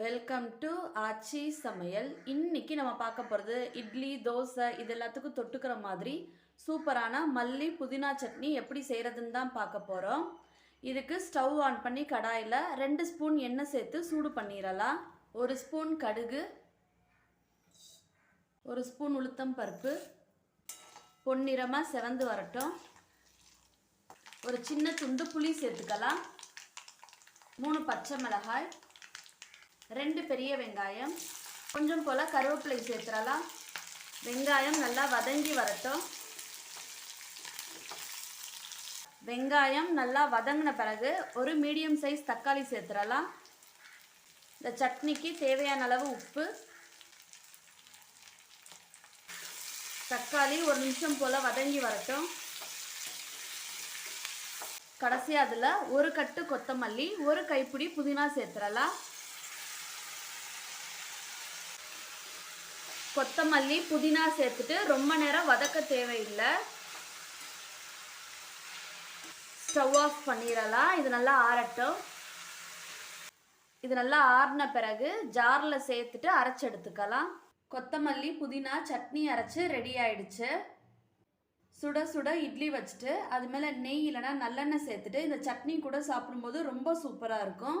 Welcome to ஆச்சி சமையல். இன்னைக்கு நம்ம பார்க்க போகிறது இட்லி தோசை இது எல்லாத்துக்கும் தொட்டுக்கிற மாதிரி சூப்பரான மல்லி புதினா சட்னி எப்படி செய்கிறதுன்னு தான் பார்க்க போகிறோம் இதுக்கு ஸ்டவ் ஆன் பண்ணி கடாயில் ரெண்டு ஸ்பூன் எண்ணெய் சேர்த்து சூடு பண்ணிடலாம். ஒரு ஸ்பூன் கடுகு ஒரு ஸ்பூன் உளுத்தம் பருப்பு பொன்னிறமாக செவந்து வரட்டும். ஒரு சின்ன துண்டு புளி சேர்த்துக்கலாம். மூணு பச்சை மிளகாய் ரெண்டு பெரிய வெங்காயம். கொஞ்சம் போல் கருவேப்பிலை சேர்த்துடலாம். வெங்காயம் நல்லா வதங்கி வரட்டும். வெங்காயம் நல்லா வதங்கின பிறகு ஒரு மீடியம் சைஸ் தக்காளி சேர்த்துடலாம். இந்த சட்னிக்கு தேவையான அளவு உப்பு. தக்காளி ஒரு நிமிஷம் போல் வதங்கி வரட்டும். கடைசியாக அதில் ஒரு கட்டு கொத்தமல்லி ஒரு கைப்பிடி புதினா சேர்த்துடலாம். கொத்தமல்லி புதினா சேர்த்துட்டு ரொம்ப நேரம் வதக்க தேவையில்லை. ஸ்டவ் ஆஃப் பண்ணிடலாம். இது நல்லா ஆறட்டும். இது நல்லா ஆறின பிறகு ஜாரில் சேர்த்துட்டு அரைச்சி எடுத்துக்கலாம். கொத்தமல்லி புதினா சட்னி அரைச்சி ரெடி ஆயிடுச்சு. சுட சுட இட்லி வச்சுட்டு அது மேலே நெய் இல்லைனா நல்லெண்ணெய் சேர்த்துட்டு இந்த சட்னி கூட சாப்பிடும்போது ரொம்ப சூப்பராக இருக்கும்.